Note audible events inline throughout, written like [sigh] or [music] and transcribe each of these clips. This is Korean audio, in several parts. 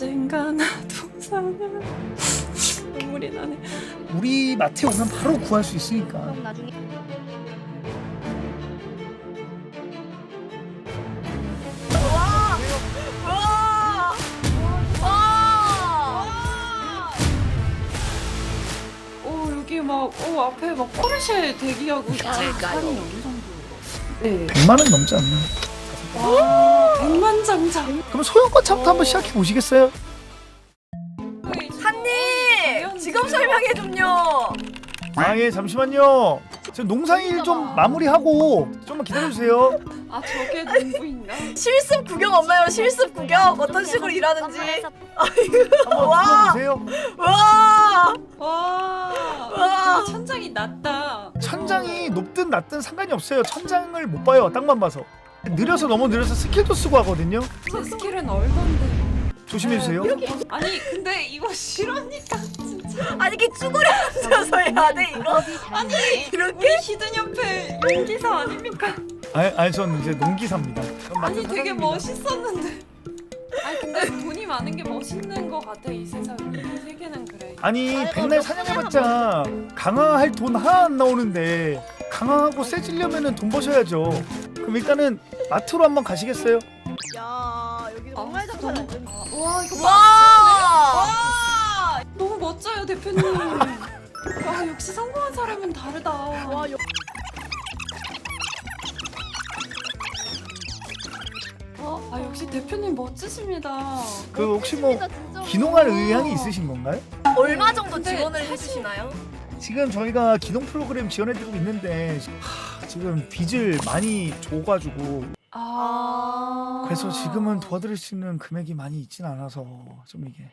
언젠가 나도 사는 [laughs] 눈물이 나네. 우리 마트에 오면 바로 구할 수 있으니까. 그럼 나중에! 오 여기 막오 앞에 막 포르쉐 대기하고 산이 어느 정도? 네. 100만 원 넘지 않나? 와 백만장장. 그럼 소형권 차부터 한번 시작해 보시겠어요? 한님 지금 설명해 좀요. 아 예 잠시만요. 지금 농사일 좀 마무리하고 좀만 기다려주세요. 아 저게 농부인가? [laughs] 실습 구경 없나요? 실습 구경 어떤 식으로 일하는지. 한번 와! 와! 와. 와. 천장이 낮다. 천장이 높든 낮든 상관이 없어요. 천장을 못 봐요. 땅만 봐서. 느려서 너무 느려서 스킬도 쓰고 하거든요. 제 스킬은 얼던데. 조심해 주세요. 아니 근데 이거 싫으니까 진짜. 아니 이게 쭈그려 앉아서 해야 돼 이거? 아니 이렇게? 히든 옆에 용기사 아닙니까? 아니, 아니 전 이제 농기사입니다. 전 아니 마트 되게 사장입니다. 멋있었는데. 아니 근데 돈이 많은 게 멋있는 거 같아 이 세상에. 이 세계는 그래. 아니 백날 사냥해봤자 강화할 돈 하나 안 나오는데 강화하고 세지려면은 돈 버셔야죠. 그럼 일단은 마트로 한번 가시겠어요? 야 여기 정말 잘 너무- 찾았네. 와 이거 와! 너무 멋져요 대표님. [laughs] 와 역시 성공한 사람은 다르다. 와 여... 어? 아 역시 대표님 멋지십니다. 그 혹시 뭐 기농할 의향이 있으신 건가요? 얼마 정도 근데 지원을 사실- 해주시나요? 지금 저희가 기농 프로그램 지원해드리고 있는데 하, 지금 빚을 많이 줘가지고 아. 그래서 지금은 도와드릴 수 있는 금액이 많이 있진 않아서 좀 이게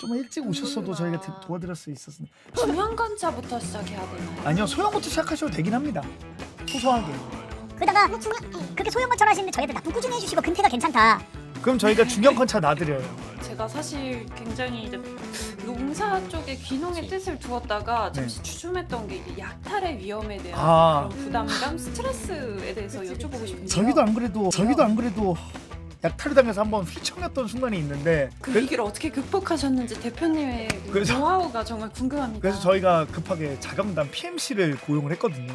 좀 일찍 오셨어도 저희가 드- 도와드릴 수 있었을 중요한 관차부터 시작해야 되나요? 아니요 소형부터 시작하셔도 되긴 합니다 소소하게 그러다가 그렇게 소형건처럼 하시는데 저희한테 나쁜 꾸준히 해주시고 근태가 괜찮다. 그럼 저희가 중형컨차 놔드려요 제가 사실 굉장히 이제 농사 쪽에 귀농의 뜻을 두었다가 네. 잠시 주춤했던 게 이제 약탈의 위험에 대한 아. 그런 부담감, 스트레스에 대해서 여쭤보고 싶은데요. 저희도 안 그래도 저희도 안 그래도 약탈을 당해서 한번 휘청였던 순간이 있는데 그 그- 위기를 어떻게 극복하셨는지 대표님의 그 그래서- 노하우가 정말 궁금합니다. 그래서 저희가 급하게 자강단 PMC를 고용을 했거든요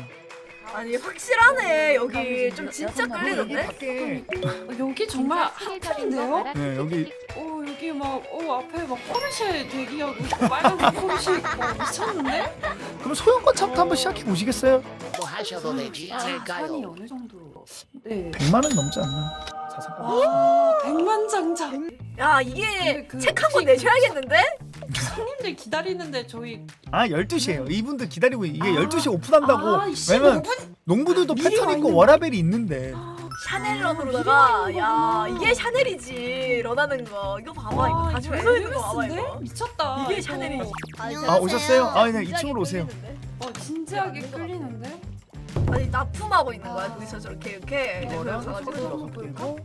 아니 확실하네 여기 좀 진짜 끌리는데? 어, 여기 정말 핫플인데요? 네 여기 오 여기 막오 앞에 막 포르쉐 대기하고 빨간 포르쉐 막 미쳤는데? 그럼 소형건차부터 한번 시작해 보시겠어요? 뭐 하셔도 되지 아, 산이 않을까요? 어느 정도? 네. 100만 원 넘지 않나? 자산가 와 백만장장. 야 이게 근데 그 책 한권 키- 내셔야겠는데? 손님들 기다리는데 저희 아 12시에요. 이분들 기다리고 이게 12시에 오픈한다고. 아, 왜냐면 오븐- 농부들도 미리 패턴 와 있고 있는 워라벨이 있는데. 샤넬런으로다가 미리 야. 이게 샤넬이지. 런하는 거. 이거 봐봐 이거 와, 다 이거 줄서 있는 거 봐봐? 이거. 미쳤다. 이게 이거. 샤넬이지. 아 오셨어요? 아네 2층으로 오세요. 어 진지하게 끌리는데? 아니 납품하고 있는 거야 둘이서 저렇게 이렇게. 이제 이거랑 그래서 서로 가지고 들어가고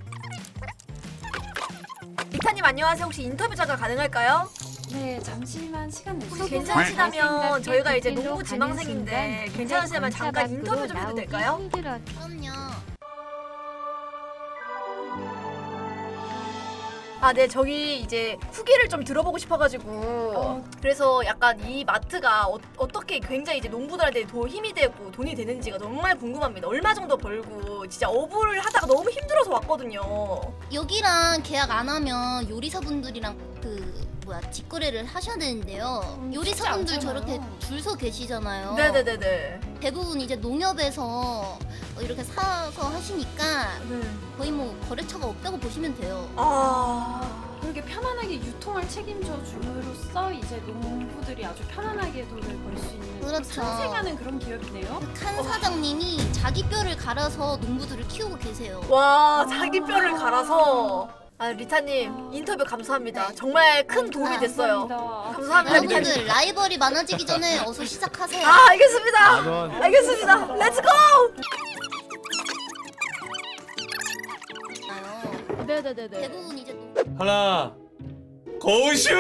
이타님 안녕하세요. 혹시 인터뷰 잠깐 가능할까요? 네 잠시만 시간 내주세요. 혹시 괜찮으시다면 저희가 이제 농부 지망생인데 괜찮으시다면 잠깐 인터뷰 좀 해도 될까요? 그럼요. 아, 네, 저기 이제 후기를 좀 들어보고 싶어가지고 어. 그래서 약간 이 마트가 어, 어떻게 굉장히 이제 농부들한테 도 힘이 되고 돈이 되는지가 정말 궁금합니다. 얼마 정도 벌고 진짜 어부를 하다가 너무 힘들어서 왔거든요. 여기랑 계약 안 하면 요리사분들이랑 그 뭐야 직거래를 하셔야 되는데요. 음, 요리사분들 않잖아요. 저렇게 줄 서 계시잖아요. 네네네네. 대부분 이제 농협에서 어, 이렇게 사서 하시니까 거의 뭐 거래처가 없다고 보시면 돼요. 아, 그렇게 편안하게 유통을 책임져 줌으로써 이제 농부들이 아주 편안하게 돈을 벌 수 있는 그렇죠. 상생하는 그런 기업이네요. 칸 사장님이 자기 뼈를 갈아서 농부들을 키우고 계세요. 와, 자기 뼈를 갈아서. 아, 리타님 인터뷰 감사합니다. 정말 큰 도움이 됐어요. 감사합니다. 감사합니다, 리타님. 여러분들 라이벌이 많아지기 전에 어서 시작하세요. 아, 알겠습니다. 알겠습니다. 렛츠고! 네네네네. 대부분 이제 농- 하나 고슛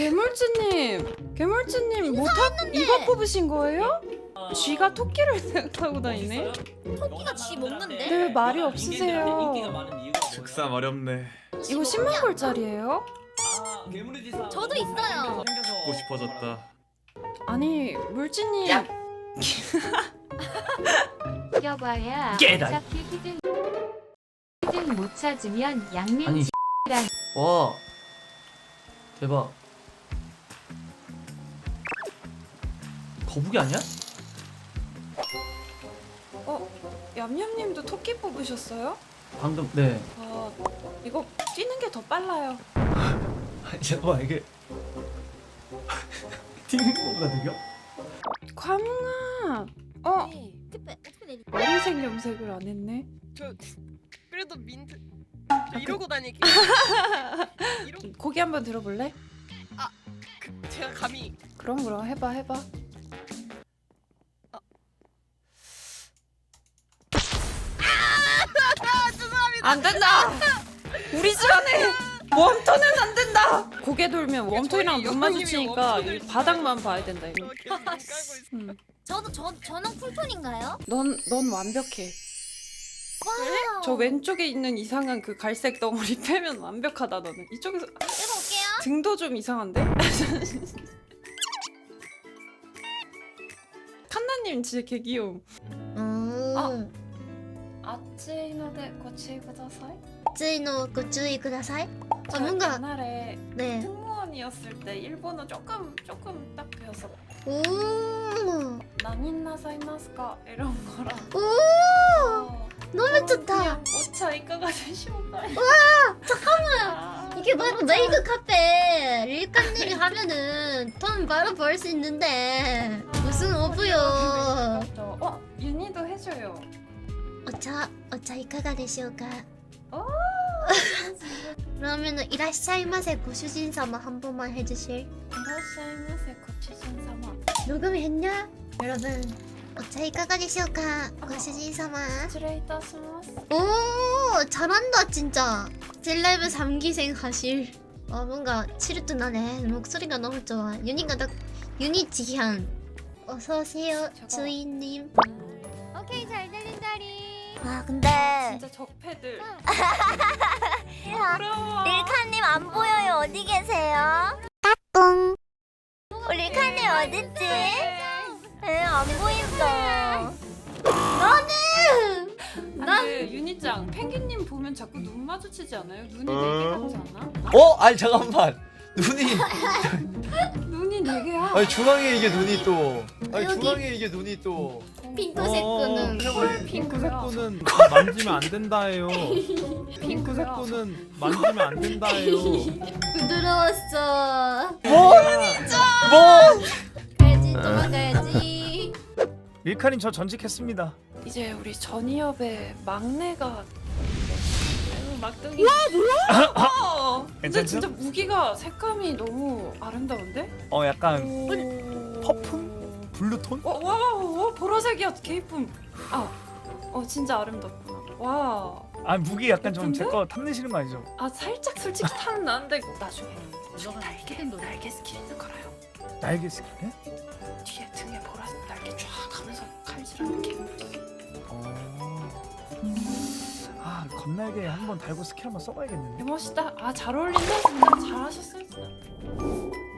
괴물쥐님, 괴물쥐님 못 하 이거 뽑으신 거예요? 쥐가 토끼를 [laughs] 타고 다니네. 토끼가 쥐 먹는데? 네 말이 없으세요. 즉사 어렵네. 이거 10만 골짜리예요? 저도 있어요. 먹고 싶어졌다. 아니 물쥐님. [laughs] 어차피 히든 히든 못 찾으면 양민 아니 와 대박 거북이 아니야? 어 얌얌님도 토끼 뽑으셨어요? 방금 네 아 이거 뛰는 게 더 빨라요. [laughs] 아니 잠깐만 이게 튀는 거보다 느려? 과뭉아. 어? 머리색 염색을 안 했네. 그래도 민트 이러고 다니기 [laughs] 이러고 고기 한번 들어볼래? 그, 제가 감히 그럼 그럼 해봐 해봐. 안 된다. 우리 시간에 웜톤은 안 된다. 고개 돌면 웜톤이랑 눈 마주치니까 이 바닥만 봐야 된다 이거. [laughs] 있어. 음. 저도 저 저는 쿨톤인가요? 넌 넌 완벽해. 와우. 저 왼쪽에 있는 이상한 그 갈색 덩어리 [laughs] 빼면 완벽하다 너는. 이쪽에서 해볼게요. 등도 좀 이상한데? [laughs] 칸나님 진짜 개 귀여움. 음. 아. 아찌노데 고치 구다사이? 暑いのご注意ください. 아 뭔가 옛날에 네. 승무원이었을 때 일본어 조금 조금 딱 배웠어. 오. 나닌나사이마스까 이런 거랑. 오. 어, 너무 좋다. 그냥 오차 이까가 되시면 와 잠깐만. 이게 바로 메이드 카페 릴감님이 하면은 돈 바로 벌 수 있는데 무슨 오브요? 어 윤희도 해줘요. お茶お茶いかがでしょうか? 오. [laughs] 그러면은 いらっしゃいませご主人様 한 번만 해주실? 이라시마세 고치신 사마. 녹음했냐? 여러분 お茶いかがでしょうかご主人様 失礼いたします. 오 잘한다 진짜 젤라이브 3기생 하실 아 뭔가 치르트 나네 목소리가 너무 좋아 유니가 딱 유니 지향 어서오세요 저거. 주인님 오케이 잘 들린다리 아 근데 진짜 적패들. 야, [laughs] 부러워. 릴카님 안 보여요 어디 계세요? 까꿍 릴카님 어딨지? 에안 보인다 근데 윤희짱 펭귄님 보면 자꾸 눈 마주치지 않아요? 눈이 네개 같지 않아? 어? 아니 잠깐만 눈이 [laughs] 눈이 네 개야. 아니 중앙에 이게 눈이 또 아니 여기. 중앙에 이게 눈이 또 핑크색 끈은 핑크야. 핑크색분은 만지면 안 된다예요. [laughs] 핑크색분은 만지면 안 된다예요. [laughs] 부드러웠어 뭐? 가야지 도망가야지 밀카님 저 전직했습니다. 이제 우리 전이업의 막내가 막둥이. 와 뭐야? 근데 괜찮죠? 진짜 무기가 색감이 너무 아름다운데? 어 약간 오. 퍼플? 블루톤? 와, 와, 와, 와 보라색이야 개이쁨. 아, 어 진짜 아름답구나. 와, 아 무기 약간 좀 제? 거 탐내시는 거 아니죠? 아 살짝 솔직히 탐 나는데 나중에 날개 날개 스킬 걸어요. 날개 스킬? 예? 뒤에 등에 보라색 날개 쫙 하면서 칼질하는 게. 아 건날개 한번 달고 스킬 한번 써봐야겠는데. 멋있다. 아 잘 어울린다. 진짜 잘하셨어요. 진짜.